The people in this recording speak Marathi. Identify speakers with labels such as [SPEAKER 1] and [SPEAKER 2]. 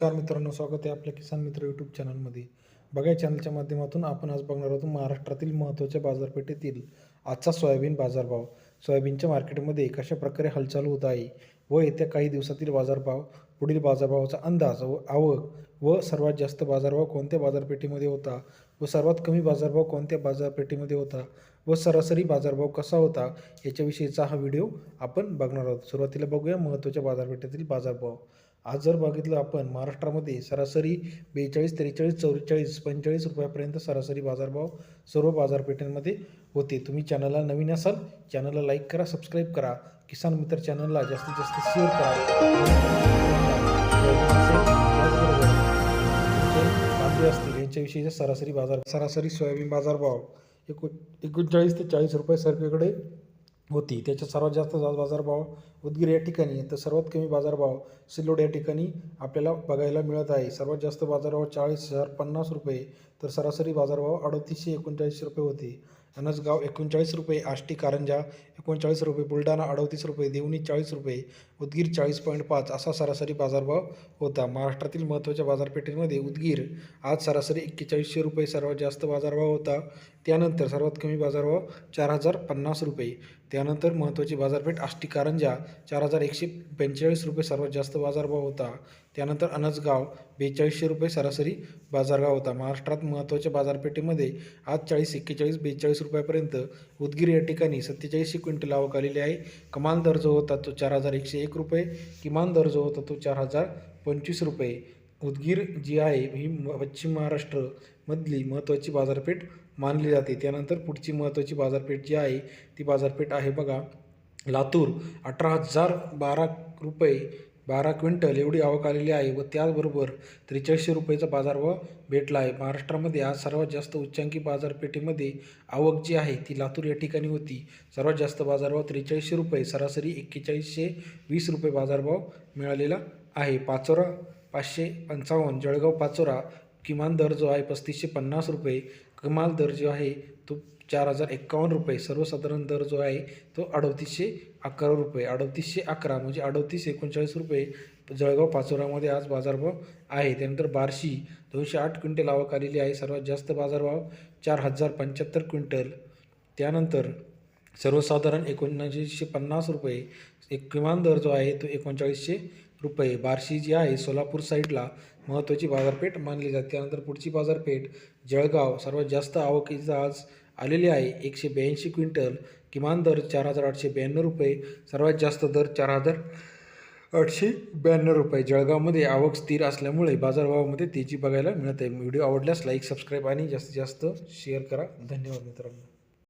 [SPEAKER 1] नमस्कार मित्रांनो स्वागत आहे आपल्या किसान मित्र यूट्यूब चॅनलमध्ये बघा या चॅनलच्या माध्यमातून आपण आज बघणार आहोत महाराष्ट्रातील महत्त्वाच्या बाजारपेठेतील आजचा सोयाबीन बाजारभाव. सोयाबीनच्या मार्केटमध्ये कशा प्रकारे हालचाल होत आहे व येत्या काही दिवसातील बाजारभाव पुढील बाजारभावाचा अंदाज व आवक व सर्वात जास्त बाजारभाव कोणत्या बाजारपेठेमध्ये होता व सर्वात कमी बाजारभाव कोणत्या बाजारपेठेमध्ये होता व सरासरी बाजारभाव कसा होता याच्याविषयीचा हा व्हिडिओ आपण बघणार आहोत. सुरुवातीला बघूया महत्त्वाच्या बाजारपेठेतील बाजारभाव. आज जर बघितलं आपण महाराष्ट्रामध्ये सरासरी बेचाळीस त्रेचाळीस चौवेचाळीस पंचेचाळीस रुपयापर्यंत सरासरी बाजारभाव सर्व बाजारपेठांमध्ये होते. तुम्ही चॅनलला नवीन असाल चॅनलला लाईक करा सबस्क्राईब करा. किसान मित्र चॅनलला जास्तीत जास्त शेअर करा. असतील यांच्याविषयीचा सरासरी बाजार सरासरी सोयाबीन बाजारभाव एकू एकोणचाळीस ते चाळीस रुपये सरकेकडे होती. त्याच्यात सर्वात जास्त बाजारभाव उदगीर या ठिकाणी तर सर्वात कमी बाजारभाव सिल्लोड या ठिकाणी आपल्याला बघायला मिळत आहे. सर्वात जास्त बाजारभाव चाळीस हजार पन्नास रुपये तर सरासरी बाजारभाव अडतीसशे एकोणचाळीस रुपये होते. अनसगाव एकोणचाळीस रुपये आष्टी कारंजा एकोणचाळीस रुपये बुलढाणा अडतीस रुपये देवणी चाळीस रुपये उदगीर चाळीस पॉईंट पाच असा सरासरी बाजारभाव होता. महाराष्ट्रातील महत्त्वाच्या बाजारपेठेमध्ये उदगीर आज सरासरी एक्केचाळीसशे रुपये सर्वात जास्त बाजारभाव होता. त्यानंतर सर्वात कमी बाजारभाव चार हजार पन्नास रुपये. त्यानंतर महत्त्वाची बाजारपेठ आष्टी कारंजा चार हजार एकशे पंचेचाळीस रुपये सर्वात जास्त बाजारभाव होता. त्यानंतर अनसगाव बेचाळीसशे रुपये सरासरी बाजारभाव होता. महाराष्ट्रात महत्त्वाच्या बाजारपेठेमध्ये आज चाळीस एक्केचाळीस बेचाळीस रुपयापर्यंत उदगीर या ठिकाणी सत्तेचाळीसशे क्विंटल आवक आलेली आहे. कमाल दर जो होता तो चार हजार एकशे एक रुपये किमान दर जो होता तो चार हजार पंचवीस रुपये. उदगीर जी आहे ही पश्चिम महाराष्ट्रमधली महत्त्वाची बाजारपेठ मानली जाते. त्यानंतर पुढची महत्त्वाची बाजारपेठ जी आहे ती बाजारपेठ आहे बघा लातूर. अठरा हजार बारा रुपये बारा क्विंटल एवढी आवक आलेली आहे व त्याचबरोबर त्रेचाळीसशे रुपयेचा बाजारभाव भेटला आहे. महाराष्ट्रामध्ये आज सर्वात जास्त उच्चांकी बाजारपेठेमध्ये आवक जी आहे ती लातूर या ठिकाणी होती. सर्वात जास्त बाजारभाव त्रेचाळीसशे रुपये सरासरी एक्केचाळीसशे वीस रुपये बाजारभाव मिळालेला आहे. पाचोरा पाचशे पंचावन्न जळगाव पाचोरा किमान दर जो आहे पस्तीसशे पन्नास रुपये कमाल दर जो आहे तो चार हजार एक्कावन्न रुपये. सर्वसाधारण दर जो आहे तो अडतीसशे अकरा रुपये. अडतीसशे अकरा म्हणजे अडतीस एकोणचाळीस रुपये जळगाव पाचोरामध्ये आज बाजारभाव आहे. त्यानंतर बार्शी दोनशे आठ क्विंटल आवक आलेली आहे. सर्वात जास्त बाजारभाव चार हजार पंच्याहत्तर क्विंटल. त्यानंतर सर्वसाधारण एकोणऐंशीशे पन्नास रुपये एक किमान दर जो आहे तो एकोणचाळीसशे रुपये. बार्शी जी आहे सोलापूर साईडला महत्त्वाची बाजारपेठ मानली जाते. त्यानंतर पुढची बाजारपेठ जळगाव. सर्वात जास्त आवकीचा आज आलेली आहे. एकशे ब्याऐंशी क्विंटल. किमान दर चार हजार आठशे ब्याण्णव रुपये. सर्वात जास्त दर चार हजार आठशे ब्याण्णव रुपये. जळगावमध्ये आवक स्थिर असल्यामुळे बाजारभावामध्ये तेजी बघायला मिळत आहे. व्हिडिओ आवडल्यास लाईक सबस्क्राईब आणि जास्तीत जास्त शेअर करा. धन्यवाद मित्रांनो.